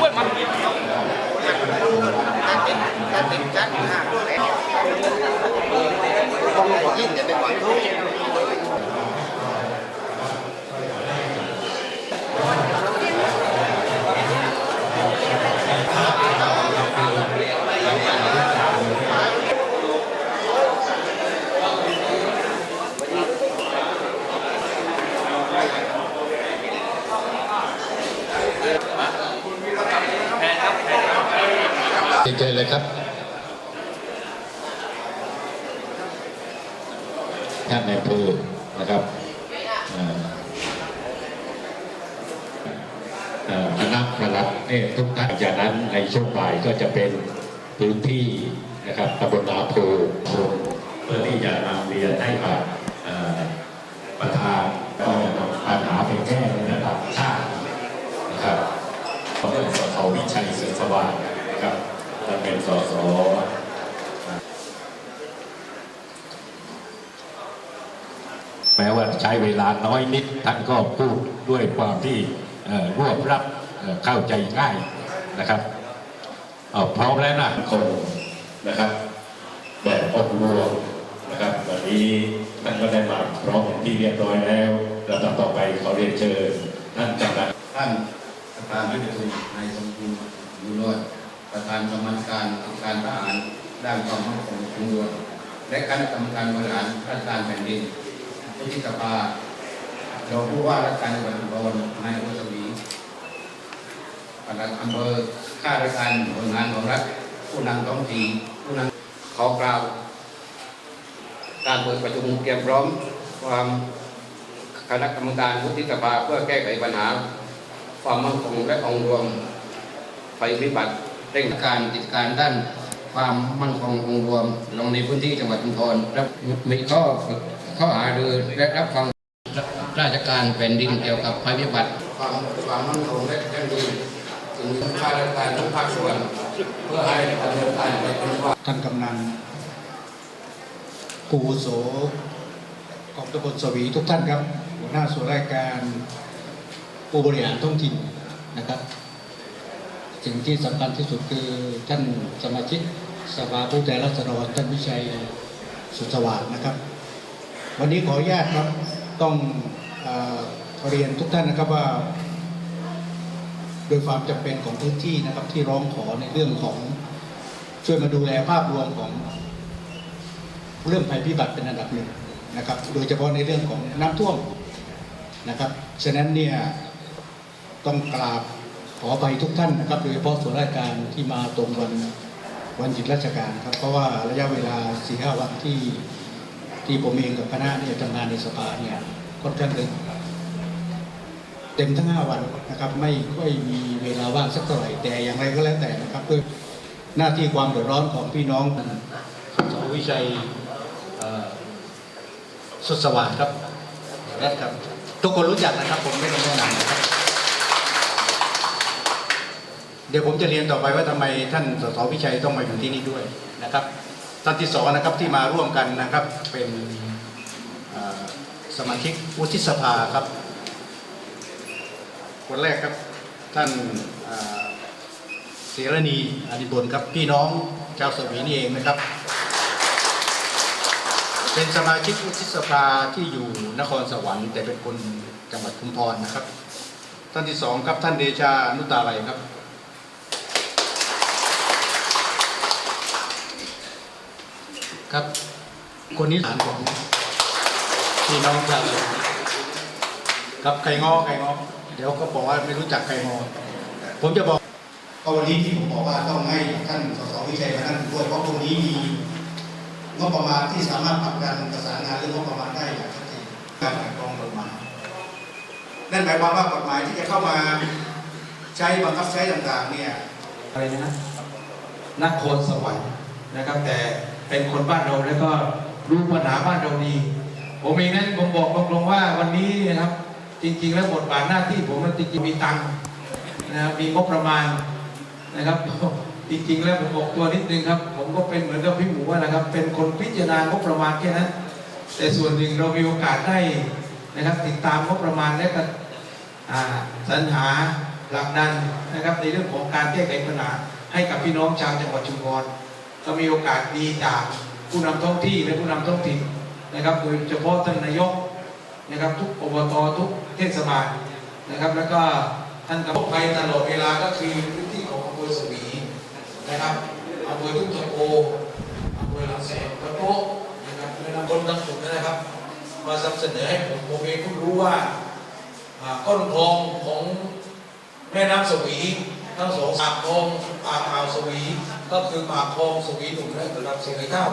ด้วยมัน ท่านนายอำเภอนะครับคณะประหลัดเนี่ยทุกท่านจากนั้นในช่วงบ่ายก็จะเป็นพื้นที่นะครับตำบลนาโพเพื่อที่จะนำเรียนให้กับประธานก็นำปัญหาไปแก้ในระดับชาตินะครับเรื่องสสวิชัยเสือสว่างนะครับท่านเป็นสสแม้ว่า ใช้เวลาน้อยนิดท่านก็พูดด้วยความที่รวบรับเข้าใจง่ายนะครับเอาพร้อมแล้วนะคนนะครับแบบองค์รวมนะครับวันนี้ท่านก็ได้มาพร้อมที่เรียบร้อยแล้วลำดับต่อไปขอเรียนเชิญท่านกำนันท่านประธานวิทยุนายสมบูรณ์ยู่รอดประธานกรรมการการทหารด้านความมั่นคงของรวดและคณะกรรมการบริหารราชการแผ่นดิน วุฒิสภารองผู้ว่าราชการจังหวัดอุบลนายอุตวีปลัดอำเภอข้าราชการหน่วยงานของรัฐผู้นำท้องถิ่นผู้นำขอกล่าวการเปิดประชุมเตรียมพร้อมความคณะกรรมการวุฒิสภาเพื่อแก้ไขปัญหา ความมั่นคงและองค์รวมภัยพิบัติเร่งการกิจการด้าน ความมั่นคงองค์รวม ลงในพื้นที่จังหวัดชุมพรและมีข้อฝึกข้อหารือและรับฟังราชการแผ่นดินเกี่ยวกับภัยพิบัติความความมั่นคงและยั่งยืนถึงข้าราชการทุกภาคส่วน เพื่อให้ดำเนินการไปเป็นว่าท่านกำนันปูโสของตำบลสวีทุกท่านครับ หัวหน้าส่วนราชการผู้บริหารท้องถิ่นนะครับ สิ่งที่สำคัญที่สุดคือท่านสมาชิก สภาผู้แทนราษฎรท่านวิชัยสุสวัสดนะครับ วันนี้ขออนุญาตครับต้องเอเรียนทุกท่านนะครับว่า โดยความจำเป็นของพื้นที่นะครับที่ร้องขอในเรื่องของช่วยมาดูแลภาพรวมของเรื่องภัยพิบัติเป็นอันดับหนึ่งนะครับ โดยเฉพาะในเรื่องของน้ำท่วมนะครับฉะนั้นเนี่ยต้องกราบขอไปทุกท่านนะครับ โดยเฉพาะส่วนราชการที่มาตรงวัน วันหยุดราชการครับ เพราะว่าระยะเวลาสี่ห้าวันที่ที่ผมเองกับคณะเนี่ยทำงานในสภาเนี่ยค่อนข้างเต็มเต็มทั้งห้าวันนะครับ ไม่ค่อยมีเวลาว่างสักเท่าไหร่แต่อย่างไรก็แล้วแต่นะครับเพื่อหน้าที่ความเดือดร้อนของพี่น้องสอวิชัยเอ่อสุดสว่างครับและครับ ทุกคนรู้จักนะครับ ผมไม่ต้องแนะนำนะครับ เดี๋ยวผมจะเรียนต่อไปว่าทำไมท่านสสวิชัยต้องมาอยู่ที่นี่ด้วยนะครับท่านที่สองนะครับที่มาร่วมกันนะครับเป็นสมาชิกวุฒิสภาครับ คนแรกครับท่านเอ่อเสรณีอดิบลครับพี่น้องชาวสวีนี่เองนะครับ เป็นสมาชิกวุฒิสภาที่อยู่นครสวรรค์แต่เป็นคนจังหวัดชุมพรนะครับ ท่านที่สองครับท่านเดชานุตาไรครับ ครับ คนนี้ฐานของพี่น้องชาวสวนครับไก่งอไก่งอเดี๋ยวก็บอกว่าไม่รู้จักไก่งอผมจะบอกก็วันนี้ที่ผมบอกว่าต้องให้ท่านสสวิชัยมานั่งด้วยเพราะตรงนี้มีงบประมาณที่สามารถผลักดันประสานงานเรื่องงบประมาณได้อย่างชัดเจนการกันกรองกฎหมายนั่นหมายความว่ากฎหมายที่จะเข้ามาใช้บังคับใช้ต่างๆเนี่ยอะไรนะนครสวรรค์นะครับแต่ เป็นคนบ้านเราแล้วก็รู้ปัญหาบ้านเราดี ผมเองนั้นผมบอกตรงๆว่าวันนี้นะครับ จริง ๆ แล้วบทบาทหน้าที่ผมนั้นจริงๆมีตังค์นะครับมีงบประมาณนะครับจริงๆ แล้วผมบอกตัวนิดนึงครับผมก็เป็นเหมือนกับพี่หมูนะครับ เป็นคนพิจารณางบประมาณแค่นั้น แต่ส่วนหนึ่งเรามีโอกาสได้นะครับ ติดตามงบประมาณและก็สรรหาผลักดันนะครับในเรื่องของการแก้ไขปัญหาให้กับพี่น้องชาวจังหวัดชุมพร ก็มีโอกาสดีจากผู้นำท้องที่และผู้นำท้องถิ่นนะครับ โดยเฉพาะท่านนายกนะครับ ทุกอบตทุกเทศบาลนะครับ แล้วก็ท่านกำลังไปตลอดเวลาก็คือพื้นที่ของอำเภอสวีนะครับอำเภอทุ่งตะโกอำเภอหลังแสนกระโปะนะครับและนำคนทั้งสุดนะครับ มาสนับเสนอให้ผมผมเองเพิ่งรู้ว่าอ่าก้นคลองของแม่น้ำสวี ทั้งสองปากคองปากอ่าวสวี ก็คือปากคองสวีหนุ่มและระดับเสียงเก้า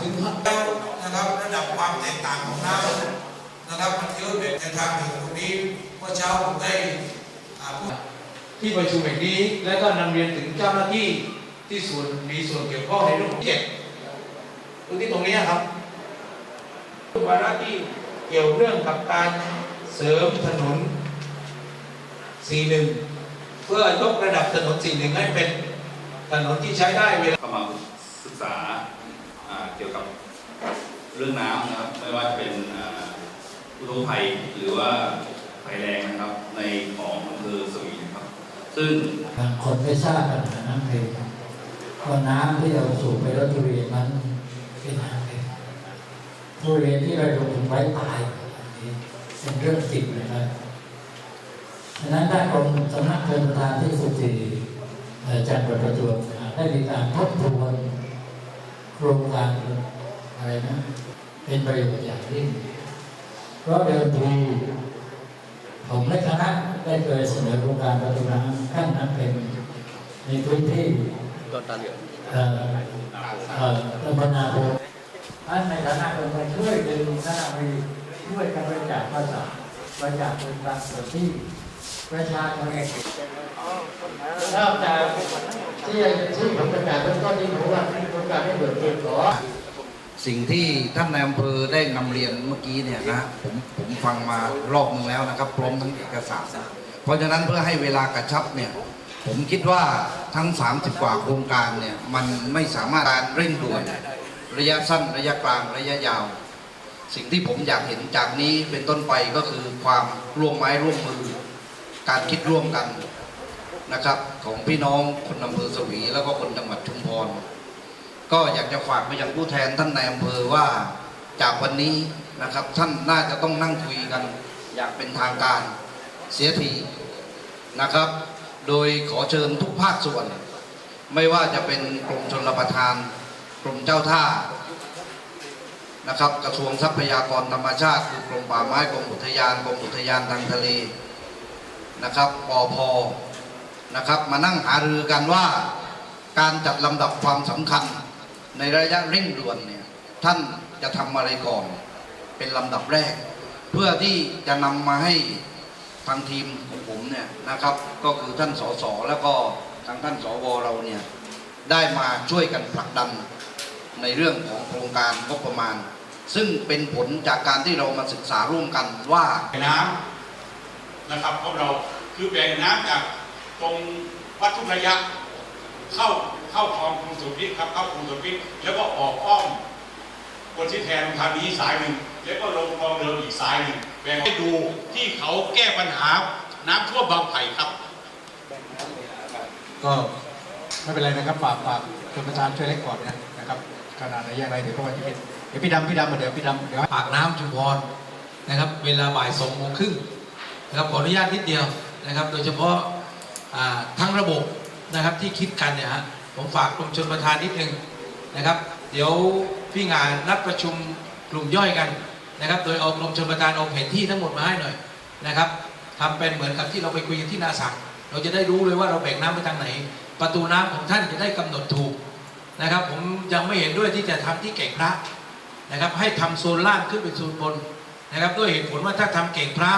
ถึงแล้วนะครับระดับความแตกต่างของน้ำนะครับมันเยอะแบบในทางถึงตรงนี้เมื่อเช้าผมได้พูดที่ประชุมแห่งนี้ และก็นำเรียนถึงเจ้าหน้าที่ที่ส่วนมีส่วนเกี่ยวข้องในเรื่องของเจ็ดพื้นที่ตรงนี้ครับวาระที่เกี่ยวเรื่องกับการเสริมถนน 41 เพื่อยกระดับถนน41ให้เป็นถนนที่ใช้ได้เวลาเข้ามาศึกษาอ่าเกี่ยวกับเรื่องน้ำนะครับไม่ว่าจะเป็นอ่าอุทกภัยหรือว่าภัยแรงนะครับ ในของอำเภอสวีนะครับ ซึ่งบางคนไม่ทราบปัญหาน้ำเค็มว่าน้ำที่เราสูบไปแล้วทุเรียนนั้นเป็นน้ำเค็มทุเรียนที่เราลงไว้ตายอันนี้เป็นเรื่องจริงนะครับ ฉะนั้นถ้ากรมสำนักเงินประธานที่สุสีเอ่อจังหวัดประจวบได้มีการทบทวนโครงการอะไรนะเป็นประโยชน์อย่างยิ่งเพราะเดิมทีผมและคณะได้เคยเสนอโครงการประตูน้ำขั้นน้ำเค็มในพื้นที่เอ่อเอ่อตำบลนาโพท่านในฐานะเป็นคนช่วยดึงคณะวีช่วยกันบริจาคภาษาบริจาคเป็นบางส่วนที่ ประชาชนเองนอกจากที่ที่ผมประกาศเบื้องต้นนี้ผมว่าโครงการไม่เบิกเกินขอสิ่งที่ท่านนายอำเภอได้นำเรียนเมื่อกี้เนี่ยนะผมผมฟังมารอบนึงแล้วนะครับพร้อมทั้งเอกสารเพราะฉะนั้นเพื่อให้เวลากระชับเนี่ยผมคิดว่าทั้ง 30 กว่าโครงการเนี่ยมันไม่สามารถการเร่งด่วนระยะสั้นระยะกลางระยะยาว สิ่งที่ผมอยากเห็นจากนี้เป็นต้นไปก็คือความร่วมไม้ร่วมมือ การคิดร่วมกันนะครับ ของพี่น้องคนอำเภอสวี แล้วก็คนจังหวัดชุมพรก็อยากจะฝากไปยังผู้แทนท่านนายอำเภอว่าจากวันนี้นะครับท่านน่าจะต้องนั่งคุยกัน อย่างเป็นทางการเสียทีนะครับ โดยขอเชิญทุกภาคส่วน ไม่ว่าจะเป็นกรมชนรับประทานกรมเจ้าท่านะครับ กระทรวงทรัพยากรธรรมชาติคือกรมป่าไม้กรมอุทยานกรมอุทยานทางทะเล นะครับปอพนะครับ มานั่งหารือกันว่าการจัดลำดับความสำคัญในระยะเร่งด่วนเนี่ยท่านจะทำอะไรก่อน เป็นลำดับแรก เพื่อที่จะนำมาให้ทางทีมของผมเนี่ยนะครับ ก็คือท่านสสแล้วก็ทางท่านสวเราเนี่ยได้มาช่วยกันผลักดันในเรื่องของโครงการงบประมาณ ซึ่งเป็นผลจากการที่เรามาศึกษาร่วมกันว่าน้ำนะครับเพราะเรา คือแบ่งน้ำจากตรงวัดทุกระยะ เข้าเข้าคลองกรุงสุพิษครับเข้ากรุงสุพิษแล้วก็ออกอ้อมคนที่แทนทางนี้สายหนึ่งแล้วก็ลงคลองเดิมอีกสายหนึ่งแบ่งให้ดูที่เขาแก้ปัญหาน้ำท่วมบางไผ่ครับ ก็ไม่เป็นไรนะครับฝากฝากชนประธานช่วยเล็กก่อนนะนะครับขนาดไหนอย่างไรเดี๋ยวก็ว่าจะเป็นเดี๋ยวพี่ดำพี่ดำมาเดี๋ยวพี่ดำเดี๋ยวปากน้ำชุมพรนะครับ เวลาบ่ายสองโมงครึ่งนะครับขออนุญาตนิดเดียว นะครับ โดยเฉพาะทั้งระบบนะครับที่คิดกันเนี่ยฮะผมฝากกรมชนประทานนิดนึงนะครับ เดี๋ยวพี่งานนัดประชุมกลุ่มย่อยกันนะครับ โดยเอากรมชนประทานเอาแผนที่ทั้งหมดมาให้หน่อยนะครับทำเป็นเหมือนกับที่เราไปคุยกันที่นาสักเราจะได้รู้เลยว่าเราแบ่งน้ำไปทางไหน ประตูน้ำของท่านจะได้กำหนดถูกนะครับ ผมยังไม่เห็นด้วยที่จะทำที่เก่งพระนะครับ ให้ทำโซนล่างขึ้นเป็นโซนบนนะครับ ด้วยเหตุผลว่าถ้าทำเก่งพระ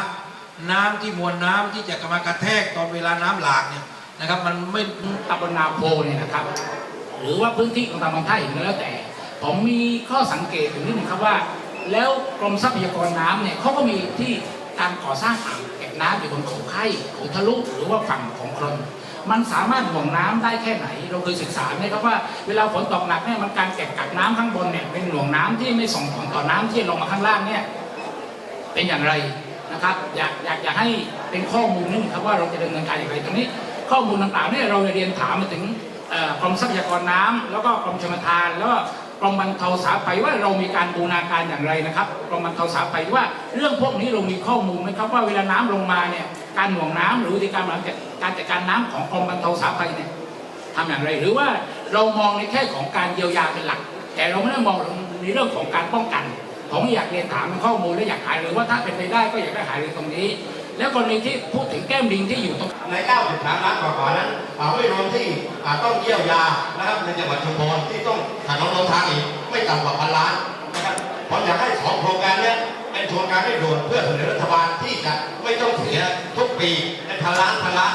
น้ำที่มวลน้ำที่จะมากระแทกตอนเวลาน้ำหลากเนี่ยนะครับ มันไม่ตำบลนาโพเนี่ยนะครับ หรือว่าพื้นที่ของตำบลท่าหินก็แล้วแต่ ผมมีข้อสังเกตถึงนิดนึงครับว่า แล้วกรมทรัพยากรน้ำเนี่ยเขาก็มีที่การก่อสร้างอ่างเก็บน้ำอยู่บนเขาไข่เขาทะลุหรือว่าฝั่งของคลองมันสามารถหน่วงน้ำได้แค่ไหน เราเคยศึกษาไหมครับว่าเวลาฝนตกหนักเนี่ยมันการเก็บกักน้ำข้างบนเนี่ยเป็นหน่วงน้ำที่ไม่ส่งผลต่อน้ำที่ลงมาข้างล่างเนี่ยเป็นอย่างไร นะครับอยากอยากอยากให้เป็นข้อมูลนิดนึงครับว่าเราจะดำเนินการอย่างไรตรงนี้ ข้อมูลต่างๆเนี่ยเราเรียนถามมาถึงกรมทรัพยากรน้ำแล้วก็กรมชลประทาน แล้วก็กรมบรรเทาสาธารณภัยว่าเรามีการบูรณาการอย่างไรนะครับกรมบรรเทาสาธารณภัยว่าเรื่องพวกนี้เรามีข้อมูลไหมครับว่าเวลาน้ำลงมาเนี่ยการหน่วงน้ำหรือวิธีการบริหารจัดการจัดการน้ำของกรมบรรเทาสาธารณภัยเนี่ยทำอย่างไร หรือว่าเรามองในแค่ของการเยียวยาเป็นหลัก แต่เราไม่ได้มองในเรื่องของการป้องกัน ผมอยากเรียนถามข้อมูลและอยากหายหรือว่าถ้าเป็นไปได้ก็อยากได้หายเลยตรงนี้ แล้วกรณีที่พูดถึงแก้มลิงที่อยู่ตรงใน 93 ล้านกว่าๆนั้นอ่าไม่รวมที่อ่าต้องเยี่ยวยานะครับในจังหวัดชุมพรที่ต้องถนนลงทางอีกไม่ต่ำกว่าพันล้านนะครับผมอยากให้สองโครงการเนี้ยเป็นโครงการให้ด่วนเพื่อเสนอรัฐบาลที่จะไม่ต้องเสียทุกปีในพันล้านพันล้าน